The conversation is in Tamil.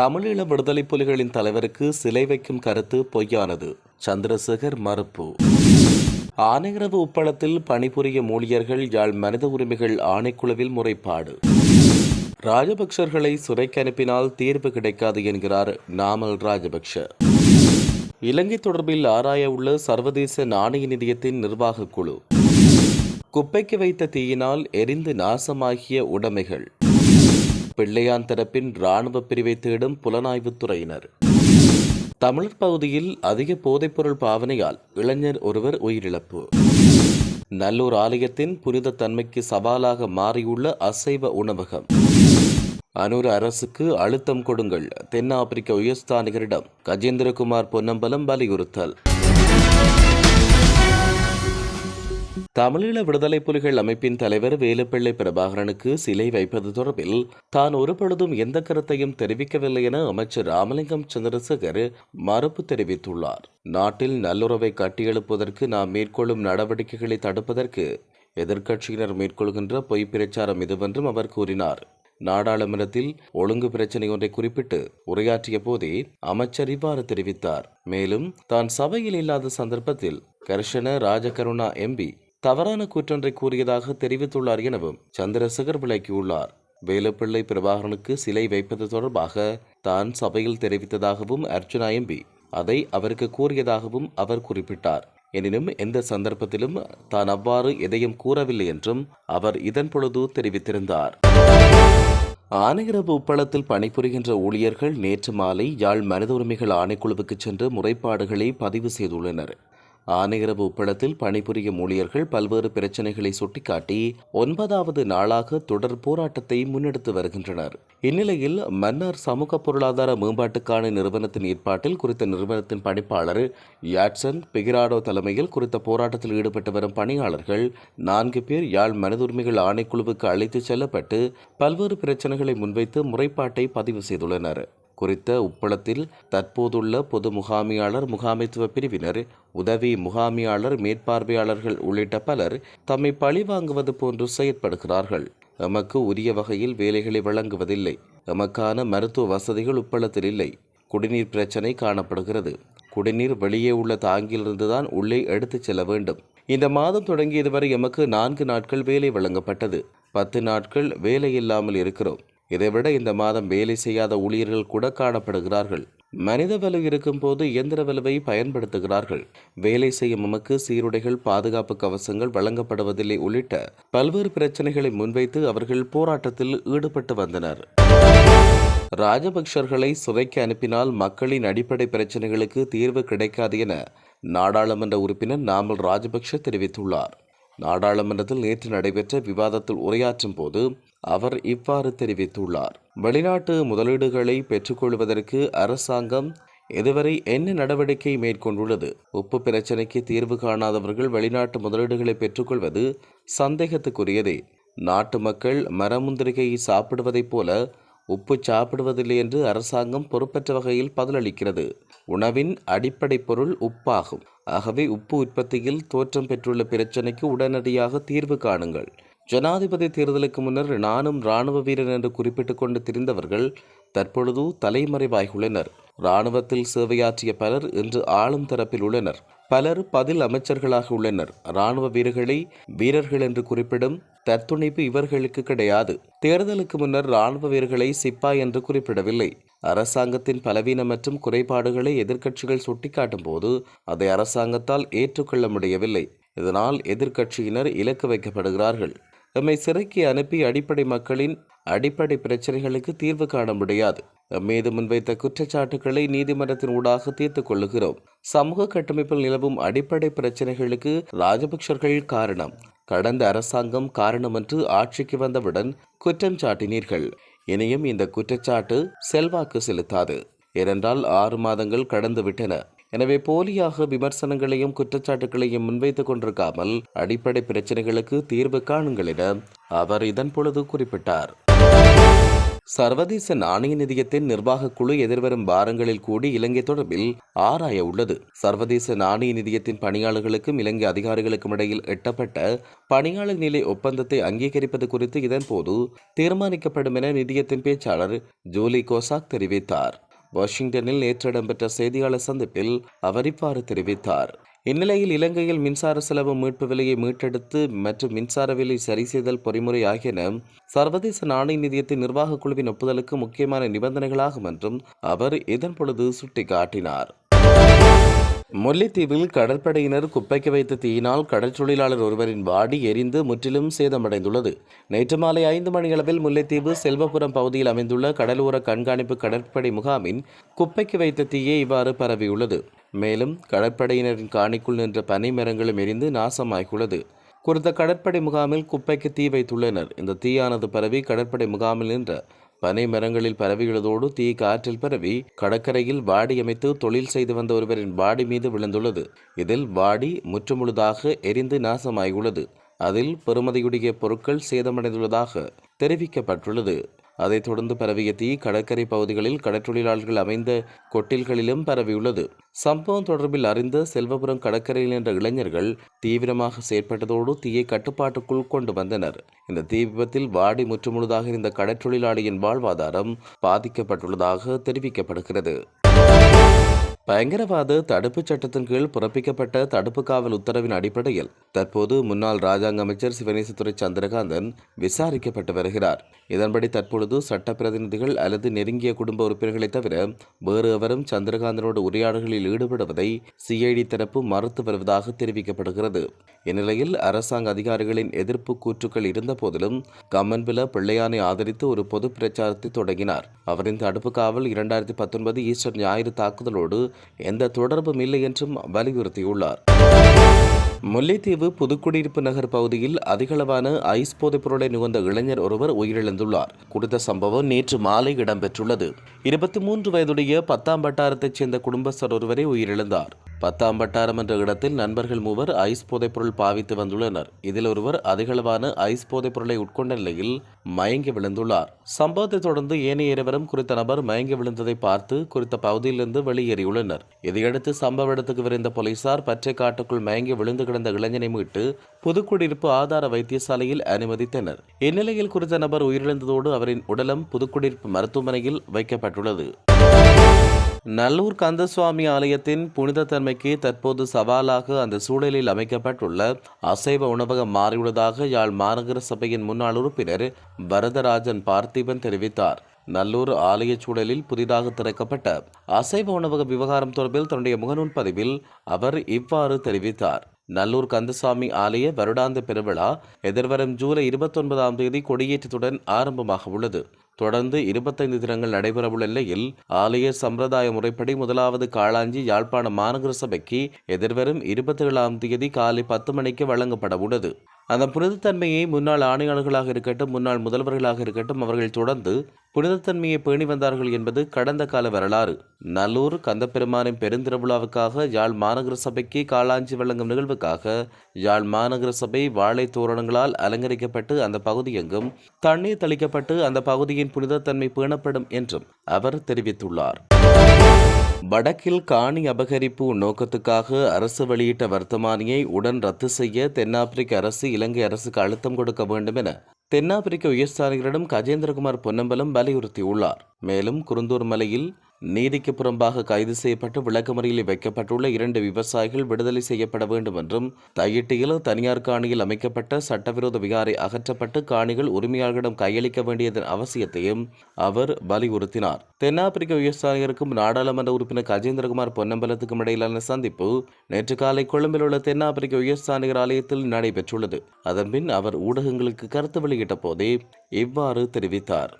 தமிழீழ விடுதலை புலிகளின் தலைவருக்கு சிலை வைக்கும் கருத்து பொய்யானது. சந்திரசேகர் மறுப்பு. ஆனையரவு உப்பளத்தில் பணிபுரியும் ஊழியர்கள் யாழ் மனித உரிமைகள் ஆணைக்குழுவில் முறைப்பாடு. ராஜபக்சர்களை சிறைக்கு அனுப்பினால் தீர்வு கிடைக்காது என்கிறார் நாமல் ராஜபக்ஷ. இலங்கை தொடர்பில் ஆராய உள்ள சர்வதேச நாணய நிதியத்தின் நிர்வாகக் குழு. குப்பைக்கு வைத்த தீயினால் எரிந்து நாசமாகிய உடைமைகள். பிள்ளையான் தரப்பின் இராணுவ பிரிவை தேடும் புலனாய்வுத் துறையினர். தமிழர் பகுதியில் அதிக போதைப்பொருள் பாவனையால் இளைஞர் ஒருவர் உயிரிழப்பு. நல்லூர் ஆலயத்தின் புனித தன்மைக்கு சவாலாக மாறியுள்ள அசைவ உணவகம். அனூர் அரசுக்கு அழுத்தம் கொடுங்கள். தென்னாப்பிரிக்க உயர்ஸ்தானிகரிடம் கஜேந்திரகுமார் பொன்னம்பலம் வலியுறுத்தல். தமிழீழ விடுதலை புலிகள் அமைப்பின் தலைவர் வேலுப்பிள்ளை பிரபாகரனுக்கு சிலை வைப்பது தொடர்பில் தான் ஒருபொழுதும் எந்த கருத்தையும் தெரிவிக்கவில்லை என அமைச்சர் ராமலிங்கம் சந்திரசேகர் மறுப்பு தெரிவித்துள்ளார். நாட்டில் நல்லுறவை கட்டியெழுப்புவதற்கு நாம் மேற்கொள்ளும் நடவடிக்கைகளை தடுப்பதற்கு எதிர்க்கட்சியினர் மேற்கொள்கின்ற பொய் பிரச்சாரம் இதுவென்றும் அவர் கூறினார். நாடாளுமன்றத்தில் ஒழுங்கு பிரச்சினை ஒன்றை குறிப்பிட்டு உரையாற்றிய போதே அமைச்சர் இவ்வாறு தெரிவித்தார். மேலும் தான் சபையில் இல்லாத சந்தர்ப்பத்தில் கர்ஷன ராஜகருணா எம்பி தவறான குற்றொன்றை கூறியதாக தெரிவித்துள்ளார் எனவும் சந்திரசேகர் விளக்கியுள்ளார். வேலுப்பிள்ளை பிரபாகரனுக்கு சிலை வைப்பது தொடர்பாக தான் சபையில் தெரிவித்ததாகவும் அர்ஜுனா எம்பி அதை அவருக்கு கூறியதாகவும் அவர் குறிப்பிட்டார். எனினும் எந்த சந்தர்ப்பத்திலும் தான் அவ்வாறு எதையும் கூறவில்லை என்றும் அவர் இதன் பொழுது தெரிவித்திருந்தார். ஆனையிரவு உப்பளத்தில் பணிபுரிகின்ற ஊழியர்கள் நேற்று மாலை யாழ் மனித உரிமைகள் ஆணைக்குழுவுக்கு சென்று முறைப்பாடுகளை பதிவு செய்துள்ளனர். ஆனையிரவு உப்பளத்தில் பணிபுரியும் ஊழியர்கள் பல்வேறு பிரச்சினைகளை சுட்டிக்காட்டி ஒன்பதாவது நாளாக தொடர் போராட்டத்தை முன்னெடுத்து வருகின்றனர். இந்நிலையில் மன்னார் சமூக பொருளாதார மேம்பாட்டுக்கான நிறுவனத்தின் ஏற்பாட்டில் குறித்த நிறுவனத்தின் பணிப்பாளர் யாட்சன் பிகிராடோ தலைமையில் குறித்த போராட்டத்தில் ஈடுபட்டு வரும் பணியாளர்கள் நான்கு பேர் யாழ் மனதுரிமைகள் ஆணைக்குழுவுக்கு அழைத்துச் செல்லப்பட்டு பல்வேறு பிரச்சினைகளை முன்வைத்து முறைப்பாட்டை பதிவு செய்துள்ளனர். குறித்த உப்பளத்தில் தற்போதுள்ள பொது முகாமியாளர் முகாமைத்துவ பிரிவினர் உதவி முகாமியாளர் மேற்பார்வையாளர்கள் உள்ளிட்ட பலர் தம்மை பழிவாங்குவது போன்று செயற்படுகிறார்கள். எமக்கு உரிய வகையில் வேலைகளை வழங்குவதில்லை. எமக்கான மருத்துவ வசதிகள் உப்பளத்தில் இல்லை. குடிநீர் பிரச்சனை காணப்படுகிறது. குடிநீர் வெளியே உள்ள தாங்கிலிருந்துதான் உள்ளே எடுத்துச் செல்ல வேண்டும். இந்த மாதம் தொடங்கியது வரை எமக்கு நான்கு நாட்கள் வேலை வழங்கப்பட்டது. பத்து நாட்கள் வேலை இல்லாமல் இருக்கிறோம். இதைவிட இந்த மாதம் வேலை செய்யாத ஊழியர்கள் கூட காணப்படுகிறார்கள். மனித வலு இருக்கும் போது இயந்திர வலுவை பயன்படுத்துகிறார்கள். வேலை செய்யும் நமக்கு சீருடைகள் பாதுகாப்பு கவசங்கள் வழங்கப்படுவதில்லை உள்ளிட்ட பல்வேறு பிரச்சனைகளை முன்வைத்து அவர்கள் போராட்டத்தில் ஈடுபட்டு வந்தனர். ராஜபக்சர்களை சுவைக்கு அனுப்பினால் மக்களின் அடிப்படை பிரச்சனைகளுக்கு தீர்வு கிடைக்காது என நாடாளுமன்ற உறுப்பினர் நாமல் ராஜபக்ஷ தெரிவித்துள்ளார். நாடாளுமன்றத்தில் நேற்று நடைபெற்ற விவாதத்தில் உரையாற்றும் போது அவர் இவ்வாறு தெரிவித்துள்ளார். வெளிநாட்டு முதலீடுகளை பெற்றுக்கொள்வதற்கு அரசாங்கம் இதுவரை என்ன நடவடிக்கை மேற்கொண்டுள்ளது? உப்பு பிரச்சினைக்கு தீர்வு காணாதவர்கள் வெளிநாட்டு முதலீடுகளை பெற்றுக்கொள்வது சந்தேகத்துக்குரியதே. நாட்டு மக்கள் மரமுந்திரிகையை சாப்பிடுவதைப் போல உப்பு சாப்பிடுவதில்லை என்று அரசாங்கம் பொறுப்பற்ற வகையில் பதிலளிக்கிறது. உணவின் அடிப்படை பொருள் உப்பாகும். ஆகவே உப்பு உற்பத்தியில் தோற்றம் பெற்றுள்ள பிரச்சினைக்கு உடனடியாக தீர்வு காணுங்கள். ஜனாதிபதி தேர்தலுக்கு முன்னர் நானும் இராணுவ வீரர் என்று குறிப்பிட்டுக் கொண்டு திரிந்தவர்கள் தற்பொழுது தலைமறைவாகியுள்ளனர். இராணுவத்தில் சேவையாற்றிய பலர் இன்று ஆளும் தரப்பில் உள்ளனர். பலர் பதில் அமைச்சர்களாக உள்ளனர். இராணுவ வீரர்களை வீரர்கள் என்று குறிப்பிடும் தத்துணைப்பு இவர்களுக்கு கிடையாது. தேர்தலுக்கு முன்னர் இராணுவ வீரர்களை சிப்பாய் என்று குறிப்பிடவில்லை. அரசாங்கத்தின் பலவீனம் மற்றும் குறைபாடுகளை எதிர்க்கட்சிகள் சுட்டிக்காட்டும் போது அதை அரசாங்கத்தால் ஏற்றுக்கொள்ள முடியவில்லை. இதனால் எதிர்க்கட்சியினர் இலக்கு வைக்கப்படுகிறார்கள். எம்மை சிறைக்கு அனுப்பி அடிப்படை மக்களின் அடிப்படை பிரச்சனைகளுக்கு தீர்வு காண முடியாது. மீது முன்வைத்த குற்றச்சாட்டுகளை நீதிமன்றத்தின் ஊடாக தீர்த்து கொள்ளுகிறோம். சமூக கட்டமைப்பில் நிலவும் அடிப்படை பிரச்சனைகளுக்கு ராஜபக்சர்கள் காரணம். கடந்த அரசாங்கம் காரணமன்று ஆட்சிக்கு வந்தவுடன் குற்றம் சாட்டினீர்கள். இனியும் இந்த குற்றச்சாட்டு செல்வாக்கு செலுத்தாது. ஏனென்றால் ஆறு மாதங்கள் கடந்து விட்டன எனவே போலியாக விமர்சனங்களையும் குற்றச்சாட்டுகளையும் முன்வைத்துக் கொண்டிருக்காமல் அடிப்படை பிரச்சனைகளுக்கு தீர்வு காணுங்கள் என அவர் இதன் பொழுது குறிப்பிட்டார். சர்வதேச நாணய நிதியத்தின் நிர்வாகக் குழு எதிர்வரும் வாரங்களில் கூடி இலங்கை தொடர்பில் ஆராய உள்ளது. சர்வதேச நாணய நிதியத்தின் பணியாளர்களுக்கும் இலங்கை அதிகாரிகளுக்கும் இடையில் எட்டப்பட்ட பணியாளர் நிலை ஒப்பந்தத்தை அங்கீகரிப்பது குறித்து இதன்போது தீர்மானிக்கப்படும் என நிதியத்தின் பேச்சாளர் ஜூலி கோசாக் தெரிவித்தார். வாஷிங்டனில் நேற்று இடம்பெற்ற செய்தியாளர் சந்திப்பில் அவர் இவ்வாறு தெரிவித்தார். இந்நிலையில் இலங்கையில் மின்சார செலவு மீட்பு விலையை மீட்டெடுத்து மற்றும் மின்சார விலை சரி செய்தல் பொறிமுறை ஆகியன சர்வதேச நாணய நிதியத்தின் நிர்வாகக் குழுவின் ஒப்புதலுக்கு முக்கியமான நிபந்தனைகளாகும் என்றும் அவர் இதன் பொழுது சுட்டிக்காட்டினார். முல்லைத்தீவில் கடற்படையினர் குப்பைக்கு வைத்த தீயினால் கடல் தொழிலாளர் ஒருவரின் வாடி எரிந்து முற்றிலும் சேதமடைந்துள்ளது. நேற்று மாலை ஐந்து மணியளவில் முல்லைத்தீவு செல்வபுரம் பகுதியில் அமைந்துள்ள கடலோர கண்காணிப்பு கடற்படை முகாமின் குப்பைக்கு வைத்த தீயே இவ்வாறு பரவியுள்ளது. மேலும் கடற்படையினரின் காணிக்குள் நின்ற பனை மரங்களும் எரிந்து நாசமாகியுள்ளது. குறித்த கடற்படை முகாமில் குப்பைக்கு தீ வைத்துள்ளனர். இந்த தீயானது பரவி கடற்படை முகாமில் நின்ற பனை மரங்களில் பரவியுள்ளதோடு தீ காற்றில் பரவி கடற்கரையில் வாடி அமைத்து தொழில் செய்து வந்த ஒருவரின் வாடி மீது விழுந்துள்ளது. இதில் வாடி முற்றுமுழுதாக எரிந்து நாசமாகியுள்ளது அதில் பெறுமதியுடைய பொருட்கள் சேதமடைந்துள்ளதாக தெரிவிக்கப்பட்டுள்ளது. அதைத் தொடர்ந்து பரவிய தீ கடற்கரை பகுதிகளில் கடற்றொழிலாளர்கள் அமைந்த கொட்டில்களிலும் பரவியுள்ளது. சம்பவம் தொடர்பில் அறிந்த செல்வபுரம் கடற்கரையில் நின்ற இளைஞர்கள் தீவிரமாக செயற்பட்டதோடு தீயை கட்டுப்பாட்டுக்குள் கொண்டு வந்தனர். இந்த தீ விபத்தில் வாடி முற்றுமுழுதாக இருந்த கடற்றொழிலாளியின் வாழ்வாதாரம் பாதிக்கப்பட்டுள்ளதாக தெரிவிக்கப்படுகிறது. பயங்கரவாத தடுப்புச் சட்டத்தின் கீழ் பிறப்பிக்கப்பட்ட தடுப்பு காவல் உத்தரவின் அடிப்படையில் தற்போது முன்னாள் ராஜாங்க அமைச்சர் சிவனேசத்துறை சந்திரகாந்தன் விசாரிக்கப்பட்டு வருகிறார். இதன்படி தற்பொழுது சட்ட பிரதிநிதிகள் அல்லது நெருங்கிய குடும்ப உறுப்பினர்களை தவிர வேறு எவரும் சந்திரகாந்தனோடு உரையாடல்களில் ஈடுபடுவதை சிஐடி தரப்பு மறுத்து வருவதாக தெரிவிக்கப்படுகிறது. இந்நிலையில் அரசாங்க அதிகாரிகளின் எதிர்ப்பு கூற்றுக்கள் இருந்தபோதிலும் கம்மன்பில பிள்ளையானை ஆதரித்து ஒரு பொது பிரச்சாரத்தை தொடங்கினார். அவரின் தடுப்பு காவல் இரண்டாயிரத்தி பத்தொன்பது ஈஸ்டர் ஞாயிறு தாக்குதலோடு எந்த தொடர்பும் இல்லை என்றும் வலியுறுத்தியுள்ளார். முல்லைத்தீவு புதுக்குடியிருப்பு நகர் பகுதியில் அதிகளவான ஐஸ் போதைப் பொருளை நுகர்ந்த இளைஞர் ஒருவர் உயிரிழந்துள்ளார். குறித்த சம்பவம் நேற்று மாலை இடம்பெற்றுள்ளது. இருபத்தி மூன்று வயதுடைய பத்தாம் வட்டாரத்தைச் சேர்ந்த குடும்பஸ்தர் ஒருவரே உயிரிழந்தார். பத்தாம் வட்டாரம் என்ற இடத்தில் நண்பர்கள் மூவர் ஐஸ் போதைப்பொருள் பாவித்து வந்துள்ளனர். இதில் ஒருவர் அதிகளவான ஐஸ் போதைப் பொருளை உட்கொண்ட நிலையில் மயங்கி விழுந்துள்ளார். சம்பவத்தை தொடர்ந்து ஏனைய இருவரும் குறித்த நபர் மயங்கி விழுந்ததை பார்த்து குறித்த பகுதியிலிருந்து வெளியேறியுள்ளனர். இதையடுத்து சம்பவ இடத்துக்கு விரைந்த போலீசார் பச்சை காட்டுக்குள் மயங்கி விழுந்து கிடந்த இளைஞனை மீட்டு புதுக்குடியிருப்பு ஆதார வைத்தியசாலையில் அனுமதித்தனர். இந்நிலையில் குறித்த நபர் உயிரிழந்ததோடு அவரின் உடலம் புதுக்குடியிருப்பு மருத்துவமனையில் வைக்கப்பட்டுள்ளது. நல்லூர் கந்தசுவாமி ஆலயத்தின் புனித தன்மைக்கு தற்போது சவாலாக அந்த சூழலில் அமைக்கப்பட்டுள்ள அசைவ உணவகம் மாறியுள்ளதாக யாழ் மாநகர சபையின் முன்னாள் உறுப்பினர் வரதராஜன் பார்த்திபன் தெரிவித்தார். நல்லூர் ஆலய சூழலில் புதிதாக திறக்கப்பட்ட அசைவ உணவக விவகாரம் தொடர்பில் தன்னுடைய முகநூல் பதிவில் அவர் இவ்வாறு தெரிவித்தார். நல்லூர் கந்தசாமி ஆலய வருடாந்த பெருவிழா எதிர்வரும் ஜூலை இருபத்தொன்பதாம் தேதி கொடியேற்றத்துடன் ஆரம்பமாக உள்ளது. தொடர்ந்து இருபத்தைந்து தினங்கள் நடைபெறவுள்ள நிலையில் ஆலய சம்பிரதாய முறைப்படி முதலாவது காளாஞ்சி யாழ்ப்பாண மாநகர சபைக்கு எதிர்வரும் இருபத்தி ஏழாம் தேதி காலை பத்து மணிக்கு வழங்கப்பட உள்ளது. அந்த புனிதத்தன்மையை முன்னாள் ஆணையாளர்களாக இருக்கட்டும் முன்னாள் முதல்வர்களாக இருக்கட்டும் அவர்கள் தொடர்ந்து புனிதத்தன்மையை பேணி வந்தார்கள் என்பது கடந்த கால வரலாறு. நல்லூர் கந்தப்பெருமானின் பெருந்திருவிழாவுக்காக யாழ் மாநகர சபைக்கு காளாஞ்சி வழங்கும் நிகழ்வுக்காக யாழ் மாநகர சபை வாழை தோரணங்களால் அலங்கரிக்கப்பட்டு அந்த பகுதியெங்கும் தண்ணீர் தெளிக்கப்பட்டு அந்த பகுதியின் புனிதத்தன்மை பேணப்படும் என்றும் அவர் தெரிவித்துள்ளார். வடக்கில் காணி அபகரிப்பு நோக்கத்துக்காக அரசு வெளியிட்ட வர்த்தமானியை உடன் ரத்து செய்ய தென்னாப்பிரிக்க அரசு இலங்கை அரசுக்கு அழுத்தம் கொடுக்க வேண்டும் என தென்னாப்பிரிக்க உயர்ஸ்தானிகளிடம் கஜேந்திரகுமார் பொன்னம்பலம் வலியுறுத்தியுள்ளார். மேலும் குருந்தூர் மலையில் நீதிக்கு புறம்பாக கைது செய்யப்பட்டு விளக்கமறியில் வைக்கப்பட்டுள்ள இரண்டு விவசாயிகள் விடுதலை செய்யப்பட வேண்டும் என்றும் தையிட்டியில் தனியார் காணியில் அமைக்கப்பட்ட சட்டவிரோத விகாரை அகற்றப்பட்டு காணிகள் உரிமையாளர்களிடம் கையளிக்க வேண்டியதன் அவசியத்தையும் அவர் வலியுறுத்தினார். தென்னாப்பிரிக்க விவசாயிகளுக்கும் நாடாளுமன்ற உறுப்பினர் கஜேந்திரகுமார் பொன்னம்பலத்துக்கும் இடையிலான சந்திப்பு நேற்று காலை கொழும்பில் உள்ள தென்னாப்பிரிக்க உயர்ஸ்தானிகர் ஆலயத்தில் நடைபெற்றுள்ளது. அதன்பின் அவர் ஊடகங்களுக்கு கருத்து வெளியிட்ட போதே இவ்வாறு தெரிவித்தார்.